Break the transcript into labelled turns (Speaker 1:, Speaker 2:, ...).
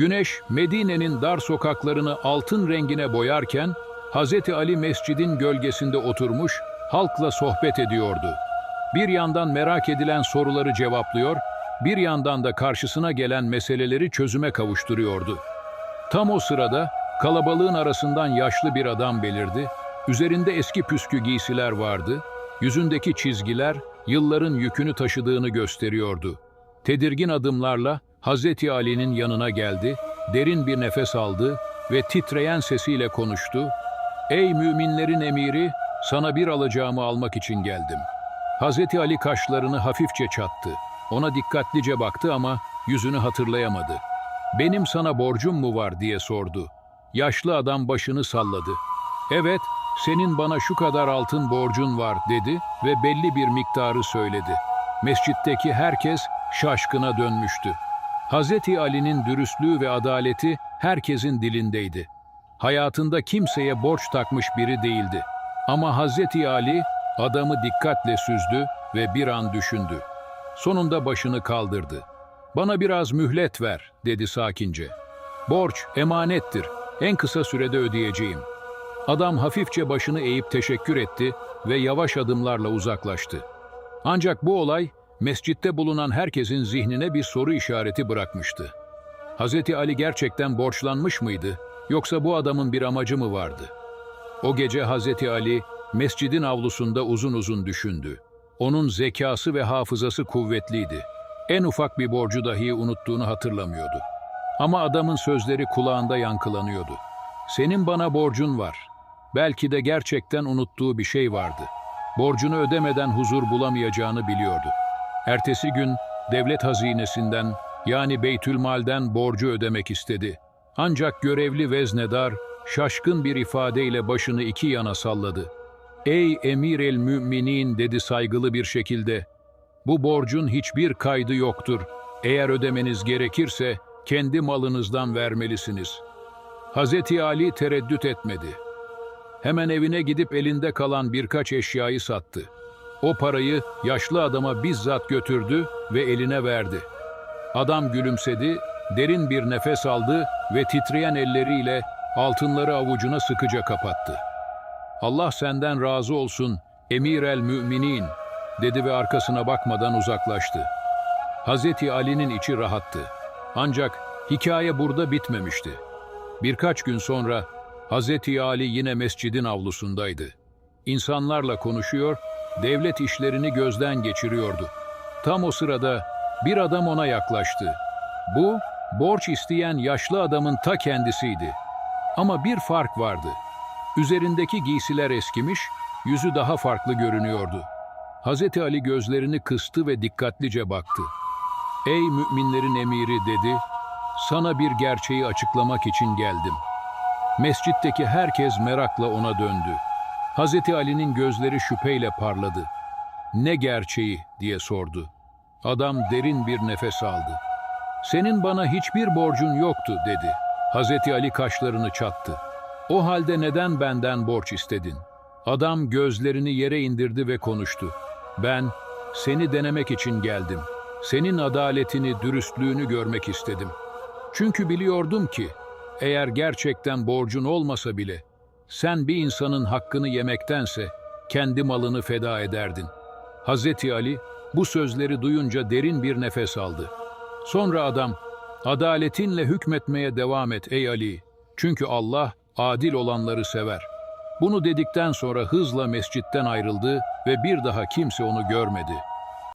Speaker 1: Güneş Medine'nin dar sokaklarını altın rengine boyarken Hz. Ali mescidin gölgesinde oturmuş halkla sohbet ediyordu. Bir yandan merak edilen soruları cevaplıyor, bir yandan da karşısına gelen meseleleri çözüme kavuşturuyordu. Tam o sırada kalabalığın arasından yaşlı bir adam belirdi. Üzerinde eski püskü giysiler vardı. Yüzündeki çizgiler yılların yükünü taşıdığını gösteriyordu. Tedirgin adımlarla Hazreti Ali'nin yanına geldi, derin bir nefes aldı ve titreyen sesiyle konuştu. Ey müminlerin emiri, sana bir alacağımı almak için geldim. Hazreti Ali kaşlarını hafifçe çattı. Ona dikkatlice baktı ama yüzünü hatırlayamadı. Benim sana borcum mu var diye sordu. Yaşlı adam başını salladı. Evet, senin bana şu kadar altın borcun var dedi ve belli bir miktarı söyledi. Mescitteki herkes şaşkına dönmüştü. Hazreti Ali'nin dürüstlüğü ve adaleti herkesin dilindeydi. Hayatında kimseye borç takmış biri değildi. Ama Hazreti Ali adamı dikkatle süzdü ve bir an düşündü. Sonunda başını kaldırdı. Bana biraz mühlet ver, dedi sakince. Borç, emanettir. En kısa sürede ödeyeceğim. Adam hafifçe başını eğip teşekkür etti ve yavaş adımlarla uzaklaştı. Ancak bu olay, mescitte bulunan herkesin zihnine bir soru işareti bırakmıştı. Hazreti Ali gerçekten borçlanmış mıydı, yoksa bu adamın bir amacı mı vardı? O gece Hazreti Ali, mescidin avlusunda uzun uzun düşündü. Onun zekası ve hafızası kuvvetliydi. En ufak bir borcu dahi unuttuğunu hatırlamıyordu. Ama adamın sözleri kulağında yankılanıyordu. Senin bana borcun var. Belki de gerçekten unuttuğu bir şey vardı. Borcunu ödemeden huzur bulamayacağını biliyordu. Ertesi gün devlet hazinesinden yani Beytülmal'den borcu ödemek istedi. Ancak görevli veznedar şaşkın bir ifadeyle başını iki yana salladı. Ey emir el müminin dedi saygılı bir şekilde. Bu borcun hiçbir kaydı yoktur. Eğer ödemeniz gerekirse kendi malınızdan vermelisiniz. Hazreti Ali tereddüt etmedi. Hemen evine gidip elinde kalan birkaç eşyayı sattı. O parayı yaşlı adama bizzat götürdü ve eline verdi. Adam gülümsedi, derin bir nefes aldı ve titreyen elleriyle altınları avucuna sıkıca kapattı. Allah senden razı olsun, emir el müminin, dedi ve arkasına bakmadan uzaklaştı. Hazreti Ali'nin içi rahattı. Ancak hikaye burada bitmemişti. Birkaç gün sonra Hazreti Ali yine mescidin avlusundaydı. İnsanlarla konuşuyor, devlet işlerini gözden geçiriyordu. Tam o sırada bir adam ona yaklaştı. Bu, borç isteyen yaşlı adamın ta kendisiydi. Ama bir fark vardı. Üzerindeki giysiler eskimiş, yüzü daha farklı görünüyordu. Hazreti Ali gözlerini kıstı ve dikkatlice baktı. Ey müminlerin emiri dedi, sana bir gerçeği açıklamak için geldim. Mescitteki herkes merakla ona döndü. Hazreti Ali'nin gözleri şüpheyle parladı. Ne gerçeği diye sordu. Adam derin bir nefes aldı. Senin bana hiçbir borcun yoktu dedi. Hazreti Ali kaşlarını çattı. O halde neden benden borç istedin? Adam gözlerini yere indirdi ve konuştu. Ben seni denemek için geldim. Senin adaletini, dürüstlüğünü görmek istedim. Çünkü biliyordum ki eğer gerçekten borcun olmasa bile sen bir insanın hakkını yemektense kendi malını feda ederdin. Hazreti Ali bu sözleri duyunca derin bir nefes aldı. Sonra adam, adaletinle hükmetmeye devam et ey Ali. Çünkü Allah adil olanları sever. Bunu dedikten sonra hızla mescitten ayrıldı ve bir daha kimse onu görmedi.''